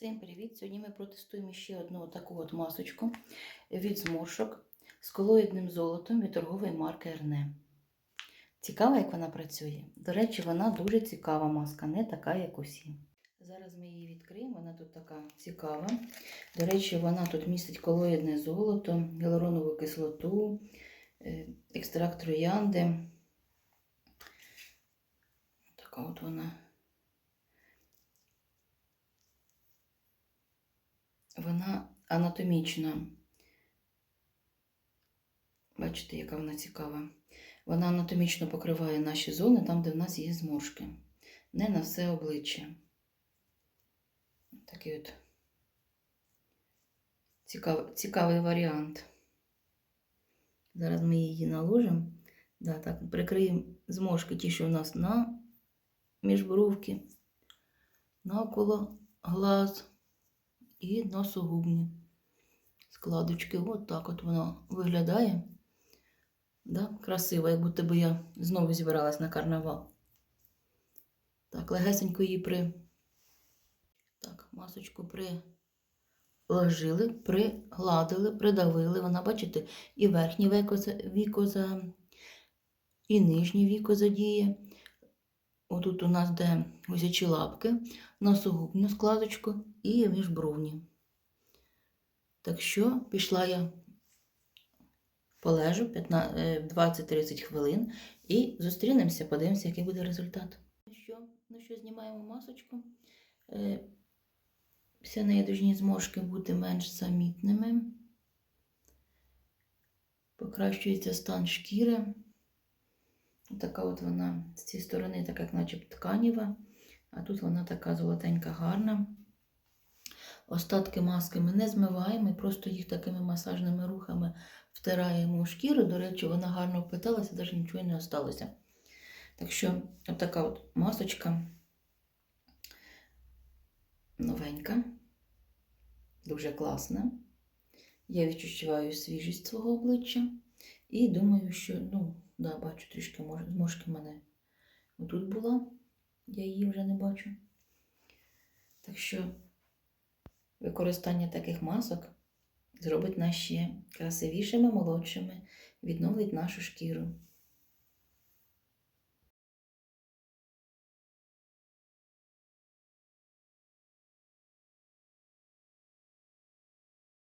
Всім привіт! Сьогодні ми протестуємо ще одну таку от масочку від зморшок з колоїдним золотом від торгової марки Ерне. Цікава, як вона працює. До речі, вона дуже цікава маска, не така, як усі. Зараз ми її відкриємо, вона тут така цікава. До речі, вона тут містить колоїдне золото, гіалуронову кислоту, е, екстракт троянди. Така от вона. Вона анатомічна. Бачите, яка вона цікава. Вона анатомічно покриває наші зони там, де в нас є зморшки. Не на все обличчя. Такий от цікав, цікавий варіант. Зараз ми її наложимо. Да, так, прикриємо зморшки, ті, що у нас на міжбровки, навколо глаз і носогубні складочки. От от воно виглядає. Да? Красиво, як будто би я знову зібралась на карнавал. Так, легесенько її при. Так, масочку приложили, пригладили, придавили. Вона, бачите, і верхнє веко за- віко за, і нижнє віко задіє. Отут у нас де гусячі лапки, носогубну складочку і міжбровні. Так що пішла я полежу 15 е, 20-30 хвилин і зустрінемося, подивимося, який буде результат. Ну що, ну що, знімаємо масочку. Е, Всі неї зморшки бути менш замітними. Покращується стан шкіри. Така от вона з цієї сторони, так як наче тканіва, а тут вона така золотенька, гарна. Остатки маски ми не змиваємо, ми просто їх такими масажними рухами втираємо у шкіру. До речі, вона гарно впиталася, навіть нічого не осталося. Так що, така от масочка новенька, дуже класна. Я відчуваю свіжість свого обличчя і думаю, що, ну, да, бачу трішки зможки в мене отут була, я її вже не бачу. Так що використання таких масок зробить нас ще красивішими, молодшими, відновить нашу шкіру.